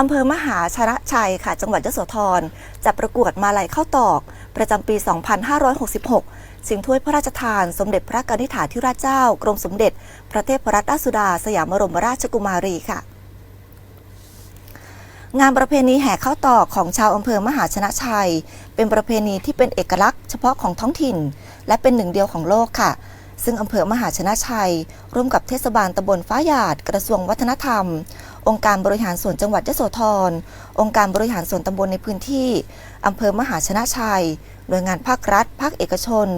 อำเภอมหาชนะชัยค่ะ จังหวัดยโสธรจะประกวดมาลัยข้าวตอก ประจำปี 2566สิงถ้วยพระราชทาน สมเด็จพระกนิษฐาธิราชเจ้า กรมสมเด็จ พระเทพรัตนราชสุดา สยามบรมราชกุมารีค่ะ งานประเพณีแห่ข้าวตอกของชาวอำเภอมหาชนะชัย เป็นประเพณีที่เป็นเอกลักษณ์เฉพาะของท้องถิ่น และเป็นหนึ่งเดียวของโลกค่ะซึ่งอำเภอมหาชนะชัย ร่วมกับเทศบาลตำบลฟ้าหยาด กระทรวงวัฒนธรรม องค์การบริหารส่วนจังหวัดยโสธร องค์การบริหารส่วนตำบลในพื้นที่อำเภอมหาชนะชัย หน่วยงานภาครัฐ ภาคเอกชน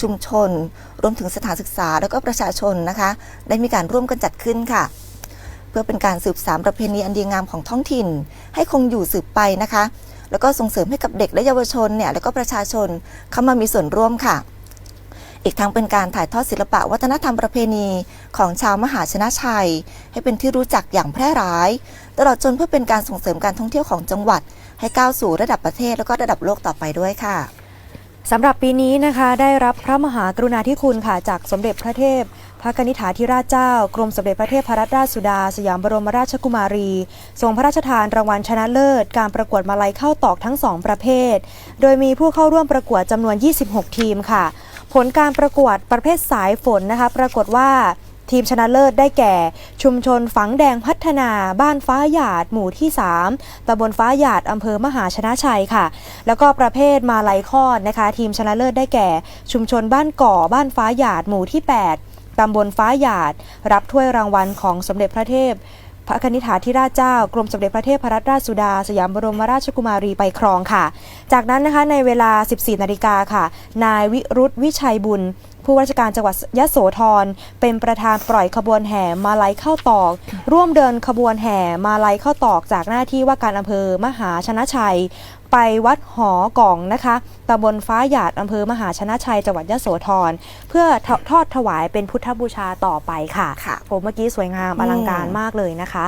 ชุมชน รวมถึงสถานศึกษาและก็ประชาชนนะคะ ได้มีการร่วมกันจัดขึ้นค่ะ เพื่อเป็นการสืบสานประเพณีอันดีงามของท้องถิ่น ให้คงอยู่สืบไปนะคะ แล้วก็ส่งเสริมให้กับเด็กและเยาวชนเนี่ยแล้วก็ประชาชนเข้ามามีส่วนร่วมค่ะ อีกทั้งเป็นการถ่ายทอดศิลปะวัฒนธรรมประเพณีของชาวมหาชนะชัย ให้เป็นที่รู้จักอย่างแพร่หลาย ตลอดจนเพื่อเป็นการส่งเสริมการท่องเที่ยวของจังหวัด ให้ก้าวสู่ระดับประเทศแล้วก็ระดับโลกต่อไปด้วยค่ะสำหรับปีนี้นะคะได้รับพระมหากรุณาธิคุณค่ะจากสมเด็จพระเทพ พระนิษฐาธิราชเจ้า กรมสมเด็จพระเทพรัตนราชสุดา สยามบรมราชกุมารี ทรงพระราชทานรางวัลชนะเลิศ การประกวดมาลัยเข้าตอกทั้งสองประเภท โดยมีผู้เข้าร่วมประกวดจำนวน 26 ทีมค่ะ ผลการประกวดประเภทสายฝนนะคะปรากฏว่าทีมชนะเลิศได้แก่ ชุมชนฝังแดงพัฒนา บ้านฟ้าหยาด หมู่ที่ 3ตำบลฟ้าหยาดอำเภอมหาชนะชัยค่ะ แล้วก็ประเภทมาลัยคอดนะคะ ทีมชนะเลิศได้แก่ ชุมชนบ้านก่อ บ้านฟ้าหยาด หมู่ที่ 8ตำบลฟ้าหยาด รับถ้วยรางวัลของสมเด็จพระเทพ พระคณิษฐาธิราชเจ้ากรมสมเด็จพระเทพรัตนราชสุดา สยามบรมราชกุมารีไปครองค่ะ จากนั้นนะคะในเวลา 14 นาฬิกาค่ะ นายวิรุธวิชัยบุญ ผู้ว่าราชการจังหวัดยโสธรเป็นประธานปล่อยขบวนแห่มาลัยเข้าตอก ร่วมเดินขบวนแห่มาลัยเข้าตอกจากหน้าที่ว่าการอำเภอมหาชนะชัย ไปวัดหอกล่องนะคะตำบลฟ้าหยาดอำเภอมหาชนะชัยจังหวัดยโสธรเพื่อทอดถวายเป็นพุทธบูชาต่อไปค่ะค่ะผมเมื่อกี้สวยงามอลังการมากเลยนะคะ